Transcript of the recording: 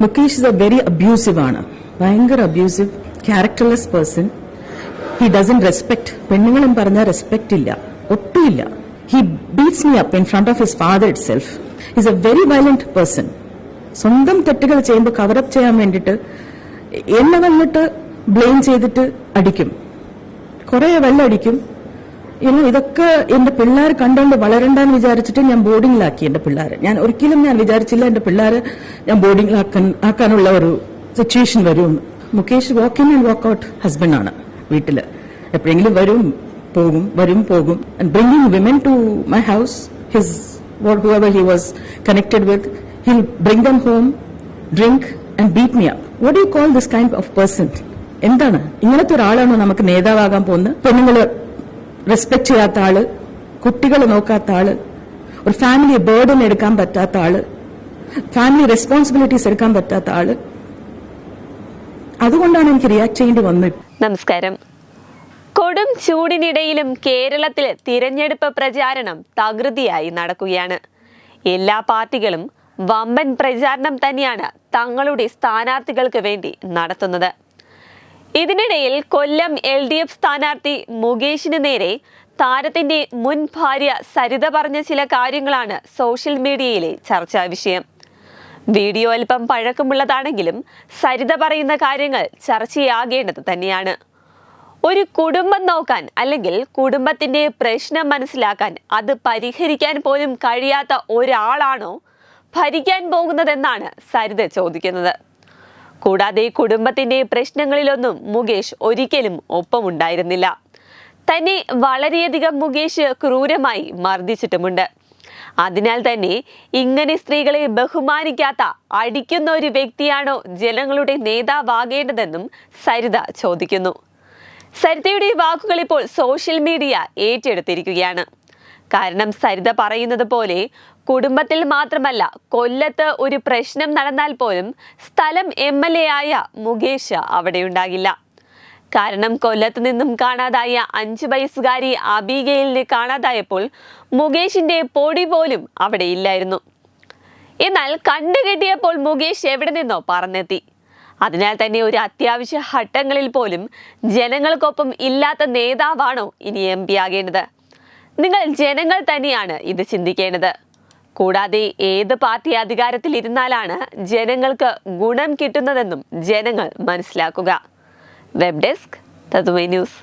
Mukesh is a very abusive ആണ്. ഭയങ്കര abusive characterless person he doesn't respect പെണ്ണുങ്ങളും പറഞ്ഞ റെസ്പെക്ട് ഇല്ല ഒട്ടുമില്ല he beats me up in front of his father itself is a very violent person സ്വന്തം തെറ്റുകൾ ചെയ്യുമ്പോൾ കവറപ്പ് ചെയ്യാൻ വേണ്ടിയിട്ട് എന്നെ വന്നിട്ട് ബ്ലെയിം ചെയ്തിട്ട് അടിക്കും. കുറെ വെള്ളം അടിക്കും ഇനി ഇതൊക്കെ എന്റെ പിള്ളേർ കണ്ടുകൊണ്ട് വളരണ്ടെന്ന് വിചാരിച്ചിട്ട് ഞാൻ ബോർഡിങ്ങിലാക്കി എന്റെ പിള്ളേരെ. ഞാൻ ഒരിക്കലും ഞാൻ വിചാരിച്ചില്ല എന്റെ പിള്ളേരെ ഞാൻ ബോർഡിങ്ങിലാക്കാൻ ആക്കാനുള്ള ഒരു സിറ്റുവേഷൻ വരുമെന്ന് Mukesh walk in and walk out ഹസ്ബൻഡാണ് വീട്ടിൽ. എപ്പോഴെങ്കിലും വരും പോകും വരും പോകും. And bringing women to my house his what whoever he was connected with he'll bring them drink and beat me up. What do call call kind of person? എന്താണ്? ഇങ്ങനത്തെ ഒരാളാണോ നമുക്ക് നേതാവാകാൻ പോകുന്നത്? പെണ്ണുങ്ങൾ റെസ്പെക്ട് ചെയ്യാത്ത ആൾ കുട്ടികൾ നോക്കാത്ത ആൾ ഒരു ഫാമിലി ബേർഡൻ എടുക്കാൻ പറ്റാത്ത ആൾ ഫാമിലി റെസ്പോൺസിബിലിറ്റീസ് എടുക്കാൻ പറ്റാത്ത ആൾ. അതുകൊണ്ടാണ് എനിക്ക് റിയാക്ട് ചെയ്യേണ്ടി വന്നത്. നമസ്കാരം. കൊടും ചൂടിനിടയിലും കേരളത്തിൽ തിരഞ്ഞെടുപ്പ് പ്രചാരണം തകൃതിയായി നടക്കുകയാണ്. എല്ലാ പാർട്ടികളും വമ്പൻ പ്രചാരണം തന്നെയാണ് തങ്ങളുടെ സ്ഥാനാർത്ഥികൾക്ക് വേണ്ടി നടത്തുന്നത്. ഇതിനിടയിൽ കൊല്ലം എൽ ഡി എഫ് സ്ഥാനാർത്ഥി മുകേഷിന് നേരെ താരത്തിന്റെ മുൻ ഭാര്യ സരിത പറഞ്ഞ ചില കാര്യങ്ങളാണ് സോഷ്യൽ മീഡിയയിലെ ചർച്ചാ വിഷയം. വീഡിയോ അല്പം പഴക്കമുള്ളതാണെങ്കിലും സരിത പറയുന്ന കാര്യങ്ങൾ ചർച്ചയാകേണ്ടത് തന്നെയാണ്. ഒരു കുടുംബം നോക്കാൻ അല്ലെങ്കിൽ കുടുംബത്തിന്റെ പ്രശ്നം മനസ്സിലാക്കാൻ അത് പരിഹരിക്കാൻ പോലും കഴിയാത്ത ഒരാളാണോ ഭരിക്കാൻ പോകുന്നതെന്നാണ് സരിത ചോദിക്കുന്നത്. കൂടാതെ കുടുംബത്തിന്റെ പ്രശ്നങ്ങളിലൊന്നും മുകേഷ് ഒരിക്കലും ഒപ്പമുണ്ടായിരുന്നില്ല. തന്നെ വളരെയധികം മുകേഷ് ക്രൂരമായി മർദ്ദിച്ചിട്ടുമുണ്ട്. അതിനാൽ തന്നെ ഇങ്ങനെ സ്ത്രീകളെ ബഹുമാനിക്കാത്ത അടിക്കുന്ന ഒരു വ്യക്തിയാണോ ജനങ്ങളുടെ നേതാവാകേണ്ടതെന്നും സരിത ചോദിക്കുന്നു. സരിതയുടെ വാക്കുകൾ ഇപ്പോൾ സോഷ്യൽ മീഡിയ ഏറ്റെടുത്തിരിക്കുകയാണ്. കാരണം സരിത പറയുന്നത് പോലെ കുടുംബത്തിൽ മാത്രമല്ല കൊല്ലത്ത് ഒരു പ്രശ്നം നടന്നാൽ പോലും സ്ഥലം എം എൽ എ ആയ മുകേഷ് അവിടെ ഉണ്ടാകില്ല. കാരണം കൊല്ലത്ത് നിന്നും കാണാതായ അഞ്ചു വയസ്സുകാരി അബിഗയിലിനെ കാണാതായപ്പോൾ മുകേഷിന്റെ പൊടി പോലും അവിടെ ഇല്ലായിരുന്നു. എന്നാൽ കണ്ടുകെട്ടിയപ്പോൾ മുകേഷ് എവിടെ നിന്നോ പറന്നെത്തി. അതിനാൽ തന്നെ ഒരു അത്യാവശ്യ ഘട്ടങ്ങളിൽ പോലും ജനങ്ങൾക്കൊപ്പം ഇല്ലാത്ത നേതാവാണോ ഇനി എം പി ആകേണ്ടത്? നിങ്ങൾ ജനങ്ങൾ തന്നെയാണ് ഇത് ചിന്തിക്കേണ്ടത്. കൂടാതെ ഏത് പാർട്ടി അധികാരത്തിൽ ഇരുന്നാലാണ് ജനങ്ങൾക്ക് ഗുണം കിട്ടുന്നതെന്നും ജനങ്ങൾ മനസ്സിലാക്കുക. Web desk തതുമൈ news